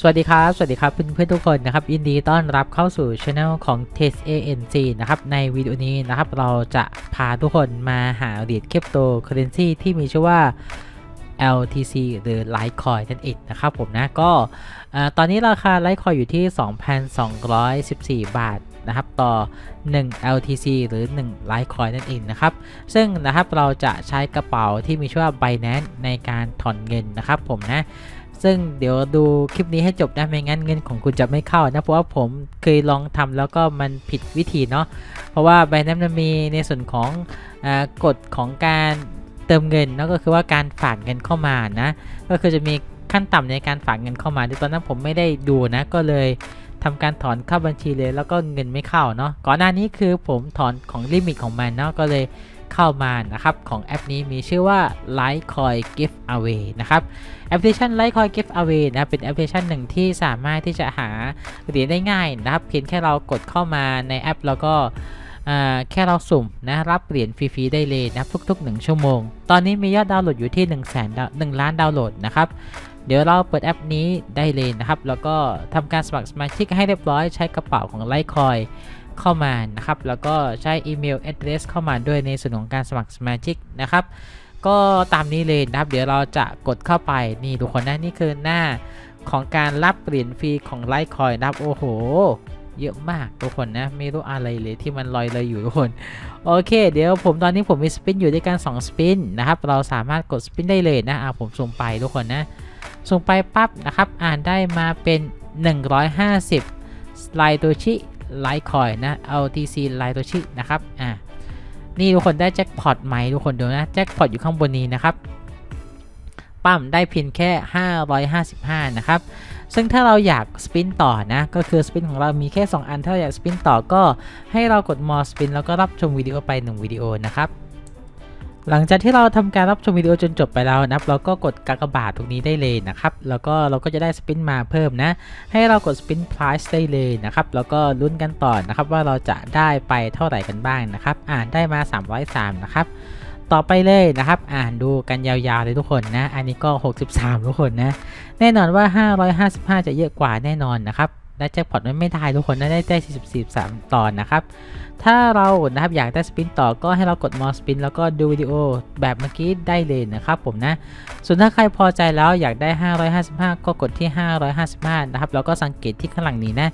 สวัสดีครับ สวัสดีครับเพื่อนๆทุกคนนะครับยินดีต้อนรับเข้าสู่ช anel ของ Test ANC นะครับในวิดีโอนี้นะครับเราจะพาทุกคนมาหาเหรียญคริปโตเคอเรนซีที่มีชื่อว่า LTC หรือ Litecoin นั่นเองนะครับผมนะก็ตอนนี้ราคา Litecoin อยู่ที่ 2,214 บาทนะครับต่อ 1 LTC หรือ 1 Litecoin นั่นเองนะครับ ซึ่งนะครับเราจะใช้กระเป๋าที่มีชื่อว่า Binance ในการถอนเงินนะครับผมนะ ซึ่งเดี๋ยวดูคลิปนี้ให้จบนะไม่งั้นเงินของคุณจะไม่เข้านะเพราะว่าผมเคยลองทำแล้วก็มันผิดวิธีเนาะเพราะว่าใบนั้นมันมีในส่วนของอกฎของการเติมเงินเนาะก็คือว่าการฝากเงินเข้ามานะก็คือจะมีขั้นต่ำในการฝากเงินเข้ามาที่ตอนนั้นผมไม่ได้ดูนะก็เลยทำการถอนเข้าบัญชีเลย แล้วก็เงินไม่เข้าเนาะก่อนหน้านี้คือผมถอนของลิมิตของมันเนาะก็เลย เข้ามานะครับของแอปนี้มีชื่อว่า Litecoin Giveaway นะครับแอปพลิเคชัน Litecoin Giveaway นะเป็นแอปพลิเคชันหนึ่งที่สามารถที่จะหาเหรียญได้ง่ายนะครับเพียงแค่เรากดเข้ามาในแอป แล้วก็แค่เราสุ่มนะรับเหรียญฟรีๆได้เลยนะทุก ๆ 1 ชั่วโมง ตอนนี้มียอดดาวน์โหลดอยู่ที่ 1 0 0 0 0แสน1ล้านดาวน์โหลดนะครับเดี๋ยวเราเปิดแอปนี้ได้เลยนะครับ แล้วก็ทำการสมัครสมาชิกให้เรียบร้อยใช้กระเป๋าของ Litecoin เข้ามานะครับ แล้วก็ใช้อีเมล address เข้ามาด้วยในส่วนของการสมัครสมาชิกนะครับ ก็ตามนี้เลยนะครับ เดี๋ยวเราจะกดเข้าไปนี่ทุกคนนะนี่คือหน้าของการรับเหรียญฟรีของไลท์คอยนะครับโอ้โห เยอะมากทุกคนนะ ไม่รู้อะไรเลยที่มันลอยเลยอยู่ทุกคน โอเค เดี๋ยวผมตอนนี้ผมมีสปินอยู่ด้วยกัน2สปินนะครับ เราสามารถกดสปินได้เลยนะอ่าผมส่งไปทุกคนนะส่งไปปั๊บนะครับ อ่านได้มาเป็น 150ไลโตชิ ไลท์คอยนะ LTC ไลโตชินะครับอ่านี่ทุกคนได้แจ็คพอตไหมทุกคนดูนะแจ็คพอตอยู่ข้างบนนี้นะครับปั๊มได้เพียงแค่ 555 นะครับ ซึ่งถ้าเราอยากสปินต่อนะ ก็คือสปินของเรามีแค่ 2 อัน ถ้าเราอยากสปินต่อก็ให้เรากดมอสปินแล้วก็รับชมวิดีโอไป 1 วิดีโอนะครับ หลังจากที่เราทำการรับชมวิดีโอจนจบไปแล้วนะครับ เราก็กดกากบาทตรงนี้ได้เลยนะครับ แล้วก็เราก็จะได้สปินมาเพิ่มนะ ให้เรากด spin price ได้เลยนะครับ แล้วก็ลุ้นกันต่อนะครับว่าเราจะได้ไปเท่าไหร่กันบ้างนะครับ อ่านได้มา 303 นะครับ ต่อไปเลยนะครับ อ่านดูกันยาวๆเลยทุกคนนะ อันนี้ก็ 63 ทุกคนนะ แน่นอนว่า 555 จะเยอะกว่าแน่นอนนะครับ ได้แจ็คพอตไม่ได้ทุกคนได้ได้ 44 ตอนนะครับ ถ้าเรานะครับอยากได้สปินต่อก็ให้เรากด more spin แล้วก็ดูวิดีโอแบบเมื่อกี้ได้เลยนะครับผมนะ ส่วนถ้าใครพอใจแล้วอยากได้ 555 ก็กดที่ 555 นะครับ แล้วก็สังเกตที่ข้างหลังนี้นะ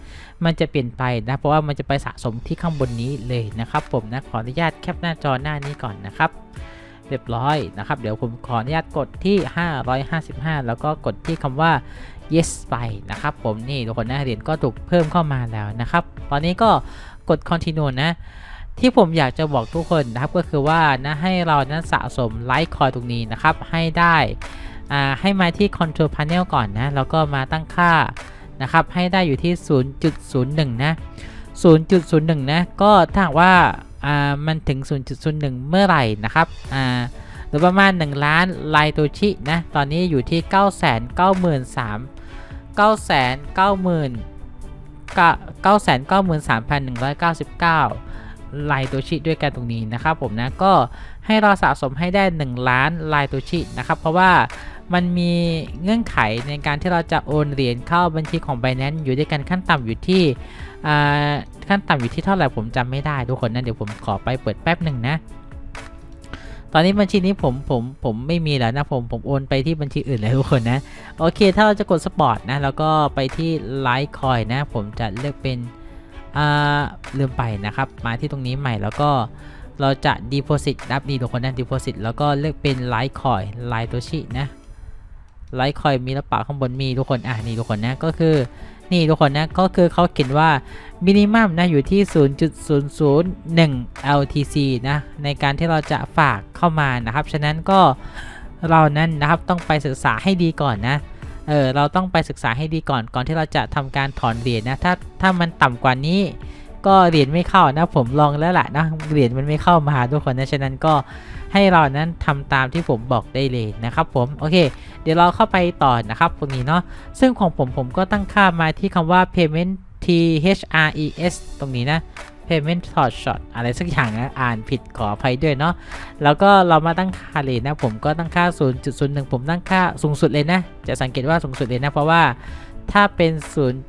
มันจะเปลี่ยนไปนะ เพราะว่ามันจะไปสะสมที่ข้างบนนี้เลยนะครับผมนะ ขออนุญาตแคปหน้าจอหน้านี้ก่อนนะครับ เรียบร้อยนะครับ เดี๋ยวผมขออนุญาตกดที่ 555 แล้วก็กดที่คำว่า yes ไปนะครับ ผมนี่ทุกคนนะเหรียญก็ถูกเพิ่มเข้ามาแล้วนะครับ ตอนนี้ก็กด continue นะที่ผมอยากจะบอกทุกคนนะครับก็คือว่านะให้เรานั้นสะสมไลท์คอยตรงนี้นะครับ ให้ได้อ่าให้มาที่ control panel ก่อนนะแล้วก็มาตั้งค่านะครับ ให้ได้อยู่ที่ 0.01 นะ 0.01 นะ ก็ถ้าว่า อ่ามันถึง 0.01 เมื่อไหร่นะครับอ่าหรือประมาณ 1 ล้านไลโตชินะตอนนี้อยู่ที่ 9 9 3 9 9 993,199 ลายตัวชิด้วยกันตรงนี้นะครับผมนะก็ให้เราสะสมให้ได้ 1 ล้านลายตัวชินะครับเพราะว่า มันมีเงื่อนไขในการที่เราจะโอนเหรียญเข้าบัญชีของ Binance อยู่ด้วยกันขั้นต่ำอยู่ที่ขั้นต่ำอยู่ที่เท่าไหร่ผมจำไม่ได้ทุกคนนะเดี๋ยวผมขอไปเปิดแป๊บหนึ่งนะ ตอนนี้บัญชีนี้ผมผมผมไม่มีแล้วนะผมผมโอนไปที่บัญชีอื่นเลยทุกคนนะ โอเค ถ้าเราจะกดสปอร์ตนะแล้วก็ไปที่ไลท์คอยนะ ผมจะเลือกเป็นอ่าลืมไปนะครับ มาที่ตรงนี้ใหม่แล้วก็เราจะ deposit นับดีทุกคนนะ deposit แล้วก็เลือกเป็นไลท์คอยไลท์ตัวชินะ ไลท์คอยมีระปะข้างบนมีทุกคนอะนี่ทุกคนนะก็คือนี่ทุกคนนะก็คือเขาเขียนว่ามินิมัมนะอยู่ที่ 0.001 LTC นะในการที่เราจะฝากเข้ามานะครับ ฉะนั้นก็เรานั้นนะครับต้องไปศึกษาให้ดีก่อนนะเออเราต้องไปศึกษาให้ดีก่อนก่อนที่เราจะทำการถอนเหรียญนะถ้าถ้ามันต่ำกว่านี้ ก็เหรียญไม่เข้านะผมลองแล้วแหละนะเหรียญมันไม่เข้ามาทุกคนนะฉะนั้นก็ให้เรานั้นทำตามที่ผมบอกได้เลยนะครับผมโอเค เดี๋ยวเราเข้าไปต่อนะครับตรงนี้เนาะซึ่งของผมผมก็ตั้งค่ามาที่คำว่า payment T H R E S ตรงนี้นะ payment short shot อะไรสักอย่างนะอ่านผิดขออภัยด้วยเนาะแล้วก็เรามาตั้งค่าเลยนะ ผมก็ตั้งค่า 0.01 ผมตั้งค่าสูงสุดเลยนะ จะสังเกตว่าสูงสุดเลยนะ เพราะว่าถ้าเป็น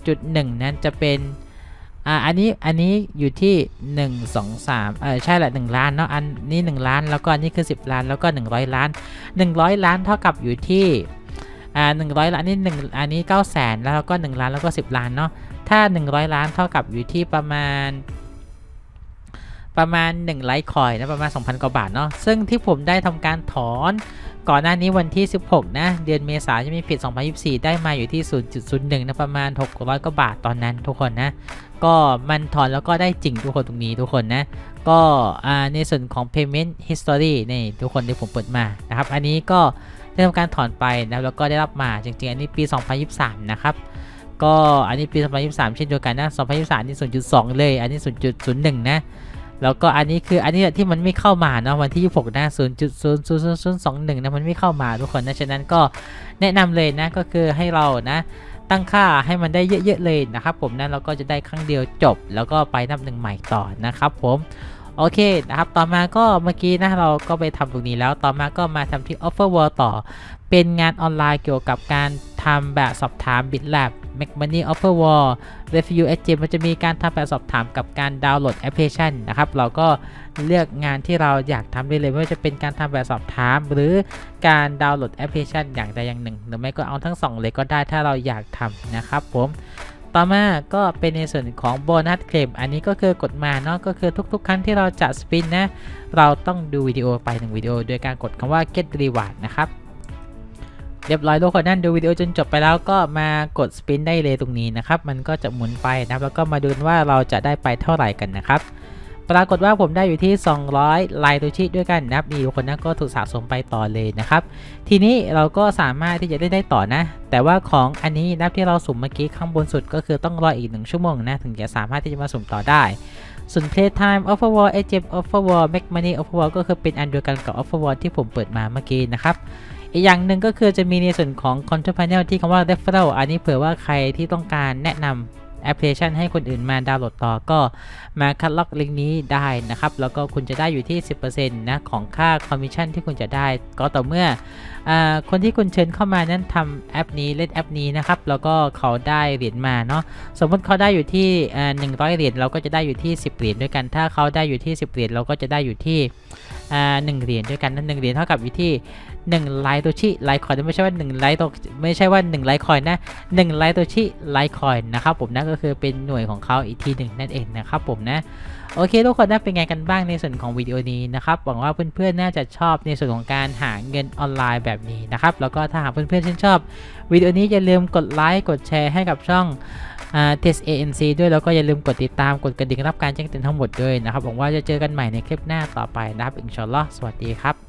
0.1 นั้นจะเป็น อ่าอันนี้อันนี้อยู่ที่ 1 2 3เออใช่แหละ1ล้านเนาะอันนี้ 1 ล้านแล้วก็อันนี้คือ 10 ล้านแล้วก็ 100 ล้าน 100 ล้านเท่ากับอยู่ที่อ่า100ล้านอันนี้1อันนี้9 0 0 0 0 0แล้วก็ 1 ล้านแล้วก็ 10 ล้านเนาะถ้า 100 ล้านเท่ากับอยู่ที่ประมาณ ประมาณ1ไลท์คอยน์นะประมาณ 2,000 กว่าบาทเนาะซึ่งที่ผมได้ทำการถอน ก่อนหน้านี้วันที่ 16 นะ เดือนเมษายนจะมีผิด 2024 ได้มาอยู่ที่ 0.01 นะประมาณ 600 กว่าบาทตอนนั้นทุกคนนะ ก็มันถอนแล้วก็ได้จริงทุกคนตรงนี้ทุกคนนะ ก็ในส่วนของ payment history นี่ทุกคนที่ผมเปิดมานะครับ อันนี้ก็ได้ทำการถอนไปนะแล้วก็ได้รับมาจริงๆ อันนี้ปี 2023 นะครับก็อันนี้ปี 2023 เช่นเดียวกันนะ 2023 นี่ 0.2 เลย อันนี้ 0.01 นะ แล้วก็อันนี้คืออันนี้ที่มันไม่เข้ามาเนาะวันที่ 26นะ0.00021นะมันไม่เข้ามาทุกคนนะฉะนั้นก็แนะนำเลยนะก็คือให้เรานะตั้งค่าให้มันได้เยอะๆเลยนะครับผมนั้นเราก็จะได้ครั้งเดียวจบ แล้วก็ไปนับหนึ่งใหม่ต่อนะครับผมโอเคนะครับ ต่อมาก็เมื่อกี้นะเราก็ไปทำตรงนี้แล้ว ต่อมาก็มาทำที่ Offer Wall ต่อ เป็นงานออนไลน์เกี่ยวกับการทำแบบสอบถาม BitLab Make Money Offer Wall Review SG มันจะมีการทำแบบสอบถามกับการดาวน์โหลดแอปพลิเคชันนะครับ เราก็เลือกงานที่เราอยากทำได้เลยไม่ว่าจะเป็นการทำแบบสอบถาม หรือการดาวน์โหลดแอปพลิเคชันอย่างใดอย่างหนึ่ง หรือไม่ก็เอาทั้งสองเลยก็ได้ถ้าเราอยากทำนะครับผมต่อมาก็เป็นในส่วนของโบนัสเคลมอันนี้ก็คือกดมาเนาะก็คือทุกๆ ครั้งที่เราจะสปินนะ เราต้องดูวิดีโอไปหนึ่งวิดีโอ โดยการกดคำว่า get reward นะครับ เรียบร้อยทุกคนนั่นดูวิดีโอจนจบไปแล้วก็มากดสปินได้เลยตรงนี้นะครับ มันก็จะหมุนไปนะครับ แล้วก็มาดูว่าเราจะได้ไปเท่าไหร่กันนะครับ ปรากฏว่าผมได้อยู่ที่ 200 ลายตัวชีด้วยกันนะครับนี่ทุกคนนะก็ถูกสะสมไปต่อเลยนะครับ ทีนี้เราก็สามารถที่จะได้ได้ต่อนะ แต่ว่าของอันนี้นับที่เราสุ่มเมื่อกี้ข้างบนสุดก็คือต้องรออีก 1 ชั่วโมงนะถึงจะสามารถที่จะมาสุ่มต่อได้ส่วน playtime offer wall agent offer wall make money offer wall ก็คือเป็นอันเดียวกันกับ offer wall ที่ผมเปิดมาเมื่อกี้นะครับ อีกอย่างหนึ่งก็คือจะมีในส่วนของ control panel ที่คำว่า referral อันนี้เผื่อว่าใครที่ต้องการแนะนำแอปพลิเคชันให้คนอื่นมาดาวน์โหลดต่อก็มาคัดลอกลิงก์นี้ได้นะครับ แล้วก็คุณจะได้อยู่ที่ 10%นะของค่าคอมมิชชั่นที่คุณจะได้ ก็ต่อเมื่ออคนที่คุณเชิญเข้ามานั้นทำแอปนี้เล่นแอปนี้นะครับ แล้วก็เขาได้เหรียญมาเนาะสมมติเขาได้อยู่ที่หนึ่งร้อยเหรียญเราก็จะได้อยู่ที่ 10 เหรียญด้วยกัน ถ้าเขาได้อยู่ที่ 10 เหรียญเราก็จะได้อยู่ที่อ่าหนึ่งเหรียญด้วยกันนั่นหนึ่งเหรียญเท่ากับอยู่ที่ 1ไลท์โตชิไลท์คอยไม่ใช่ว่า1ไลท์โตไม่ใช่ว่า1ไลท์คอยนะ1ไลท์โตชิไลท์คอยนะครับผมนั่นก็คือเป็นหน่วยของเขาอีกทีหนึ่งนั่นเองนะครับผมนะโอเคทุกคนนะเป็นไงกันบ้างในส่วนของวิดีโอนี้นะครับหวังว่าเพื่อนๆน่าจะชอบในส่วนของการหาเงินออนไลน์แบบนี้นะครับแล้วก็ถ้าหากเพื่อนๆชื่นชอบวิดีโอนี้อย่าลืมกดไลค์กดแชร์ให้กับช่องอ่า Test ANC ด้วยแล้วก็อย่าลืมกดติดตามกดกระดิ่งรับการแจ้งเตือนทั้งหมดด้วยนะครับหวังว่าจะเจอกันใหม่ในคลิปหน้าต่อไปนะครับอินชอลลอฮ์สวัสดีครับ